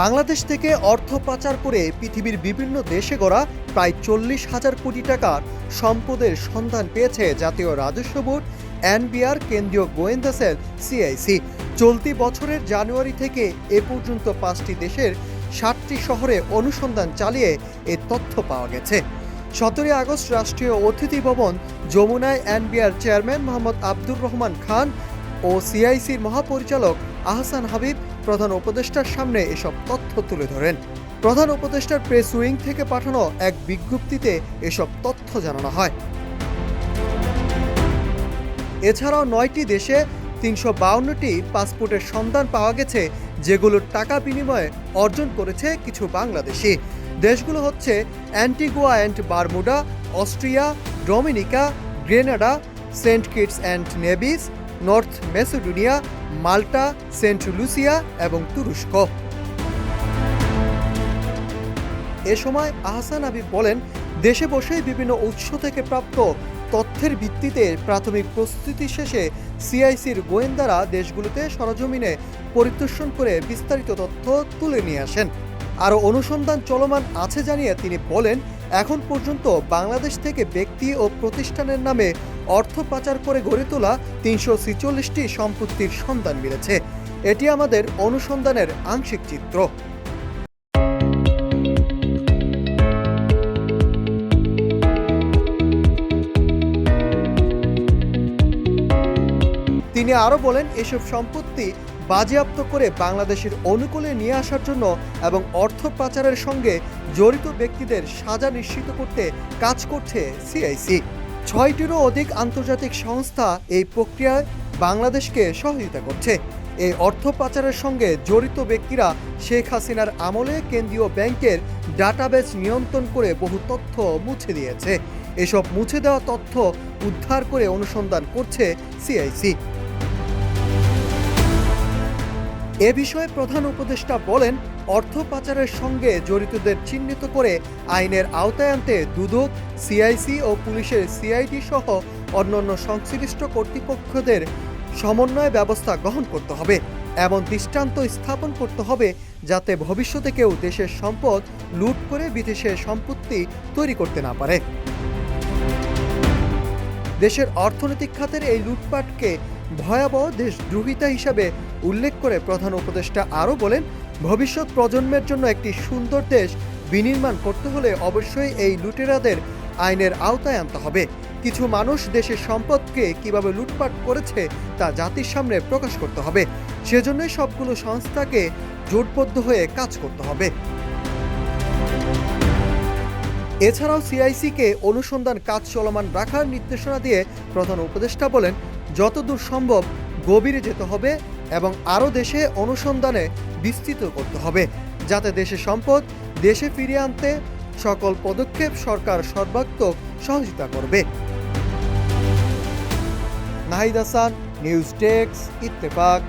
বাংলাদেশ থেকে অর্থ পাচার করে পৃথিবীর বিভিন্ন দেশে গড়া প্রায় চল্লিশ হাজার কোটি টাকার সম্পদের সন্ধান পেয়েছে জাতীয় রাজস্ব বোর্ড, এনবিআর, কেন্দ্রীয় গোয়েন্দা সেল, সিআইসি। চলতি বছরের জানুয়ারি থেকে এ পর্যন্ত পাঁচটি দেশের ষাটটি শহরে অনুসন্ধান চালিয়ে এ তথ্য পাওয়া গেছে। সতেরোই আগস্ট রাষ্ট্রীয় অতিথি ভবন, যমুনায় এনবিআর চেয়ারম্যান মোহাম্মদ আব্দুর রহমান খান ও সিআইসির মহাপরিচালক আহসান হাবিব প্রধান উপদেষ্টার সামনে এসব তথ্য তুলে ধরেন। প্রধান উপদেষ্টার প্রেস উইং থেকে পাঠানো এক বিজ্ঞপ্তিতে এসব তথ্য জানানো হয়। এছাড়াও নয়টি দেশে তিনশো বাউন্নটি পাসপোর্টের সন্ধান পাওয়া গেছে, যেগুলোর টাকা বিনিময়ে অর্জন করেছে কিছু বাংলাদেশি। দেশগুলো হচ্ছে Antigua and Barbuda, Austria, Dominica, Grenada, Saint Kitts and Nevis North Macedonia, Malta, Saint Lucia এবং তুরস্ক। এ সময় আহসান আবিব বলেন, দেশে বসেই বিভিন্ন উৎস থেকে প্রাপ্ত তথ্যের ভিত্তিতে প্রাথমিক প্রস্তুতি শেষে সিআইসির গোয়েন্দারা দেশগুলোতে সরজমিনে পরিদর্শন করে বিস্তারিত তথ্য তুলে নিয়ে আসেন। আরও অনুসন্ধান চলমান আছে জানিয়ে তিনি বলেন এখন পর্যন্ত বাংলাদেশ থেকে ব্যক্তি ও প্রতিষ্ঠানের নামে অর্থ পাচার করে গড়ে তোলা তিনশো ছিচল্লিশটি সম্পত্তির সন্ধান মিলেছে। এটি আমাদের অনুসন্ধানের আংশিক চিত্র। তিনি আরও বলেন, এসব সম্পত্তি বাজেয়াপ্ত করে বাংলাদেশের অনুকূলে নিয়ে আসার জন্য এবং অর্থ পাচারের সঙ্গে জড়িত ব্যক্তিদের সাজা নিশ্চিত করতে কাজ করছে সিআইসি। ছয়টিরও অধিক আন্তর্জাতিক সংস্থা এই প্রক্রিয়ায় বাংলাদেশকে সহযোগিতা করছে। এই অর্থ পাচারের সঙ্গে জড়িত ব্যক্তিরা শেখ হাসিনার আমলে কেন্দ্রীয় ব্যাংকের ডাটাবেস নিয়ন্ত্রণ করে বহু তথ্য মুছে দিয়েছে। এসব মুছে দেওয়া তথ্য উদ্ধার করে অনুসন্ধান করছে সিআইসি। এ বিষয়ে প্রধান উপদেষ্টা বলেন, অর্থ পাচারের সঙ্গে জড়িতদের চিহ্নিত করে আইনের আওতায় আনতে দুদক সিআইসি ও পুলিশের সিআইডি সহ অন্যান্য সংশ্লিষ্ট কর্তৃপক্ষদের সমন্বয় ব্যবস্থা গ্রহণ করতে হবে। এমন দৃষ্টান্ত স্থাপন করতে হবে যাতে ভবিষ্যতে কেউ দেশের সম্পদ লুট করে বিদেশের সম্পত্তি তৈরি করতে না পারে। দেশের অর্থনৈতিক খাতের এই লুটপাটকে ভয়াবহ দেশদ্রোহিতা হিসাবে উল্লেখ করে প্রধান উপদেষ্টা আরও বলেন, ভবিষ্যৎ প্রজন্মের জন্য একটি সুন্দর দেশ বিনির্মাণ করতে হলে অবশ্যই এই লুটেরাদের আইনের আওতায় আনতে হবে। কিছু মানুষ দেশের সম্পদকে কীভাবে লুটপাট করেছে তা জাতির সামনে প্রকাশ করতে হবে। সেজন্যই সবগুলো সংস্থাকে জোটবদ্ধ হয়ে কাজ করতে হবে। এছাড়াও সিআইসিকে অনুসন্ধান কাজ চলমান রাখার নির্দেশনা দিয়ে প্রধান উপদেষ্টা বলেন যতদূর সম্ভব গভীরে যেতে হবে এবং আরও দেশে অনুসন্ধানে বিস্তৃত করতে হবে, যাতে দেশের সম্পদ দেশে ফিরিয়ে আনতে সকল পদক্ষেপ সরকার সর্বাত্মক সহযোগিতা করবে। Nahid Hasan, news desk, Ittefaq.